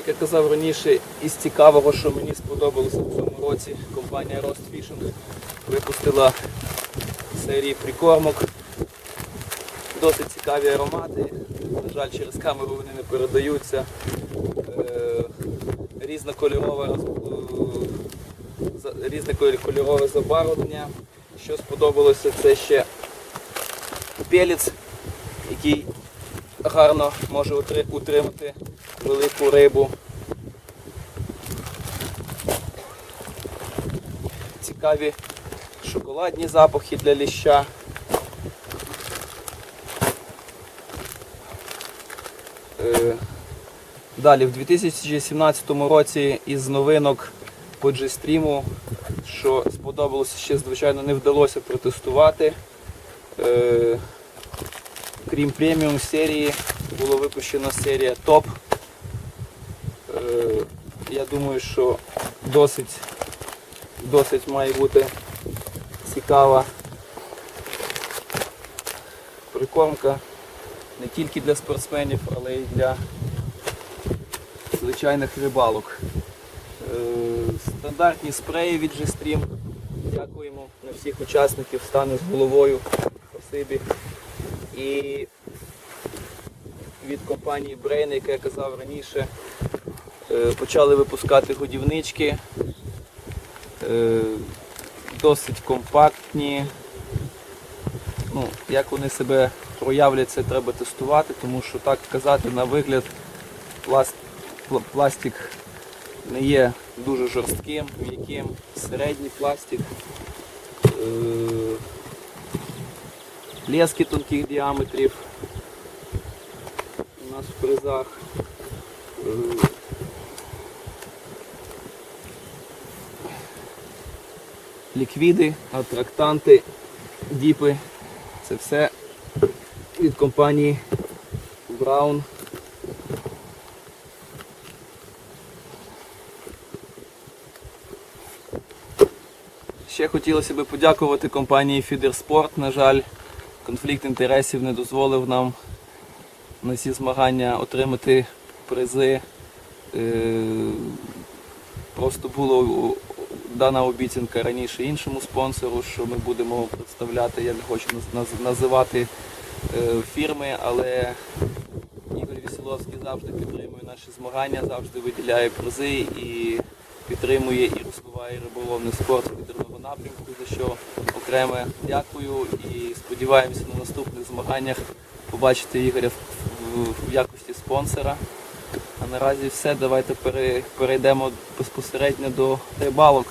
Як я казав раніше, із цікавого, що мені сподобалося в цьому році, компанія Rost Fishing випустила серії прикормок. Досить цікаві аромати. На жаль, через камеру вони не передаються. Е, Різнокольорове, е, за- різне кольорове забарвлення. Що сподобалося, це ще пелець, який гарно може утримати велику рибу. Цікаві шоколадні запахи для ліща. Е, Далі, в 2017 році із новинок по G-Stream, що сподобалося, ще, звичайно, не вдалося протестувати. Е, Крім преміум серії, була випущена серія топ. Е, Я думаю, що досить, досить має бути цікава прикормка не тільки для спортсменів, але й для звичайних рибалок. Е, Стандартні спреї від G-Stream. Дякуємо на всіх учасників, стане з головою. Спасибі. І від компанії Brain, яка я казав раніше, почали випускати годівнички. Е, Досить компактні. Ну, як вони себе проявлять, це треба тестувати, тому що так казати на вигляд пластик не є дуже жорстким, м'яким, середній пластик. Е, Лески тонких діаметрів у нас в призах. Ліквіди, атрактанти, діпи. Це все від компанії Brown. Ще хотілося б подякувати компанії Фідерспорт. На жаль, конфлікт інтересів не дозволив нам на ці змагання отримати призи. Е, Просто була дана обіцянка раніше іншому спонсору, що ми будемо представляти, я не хочу наз- наз- називати е, фірми, але Ігор Вісіловський завжди підтримує наші змагання, завжди виділяє призи і підтримує і розвиває риболовний спорт фідерного напрямку, за що окреме дякую і сподіваємося на наступних змаганнях побачити Ігоря в якості спонсора. А наразі все, давайте перейдемо безпосередньо до рибалок.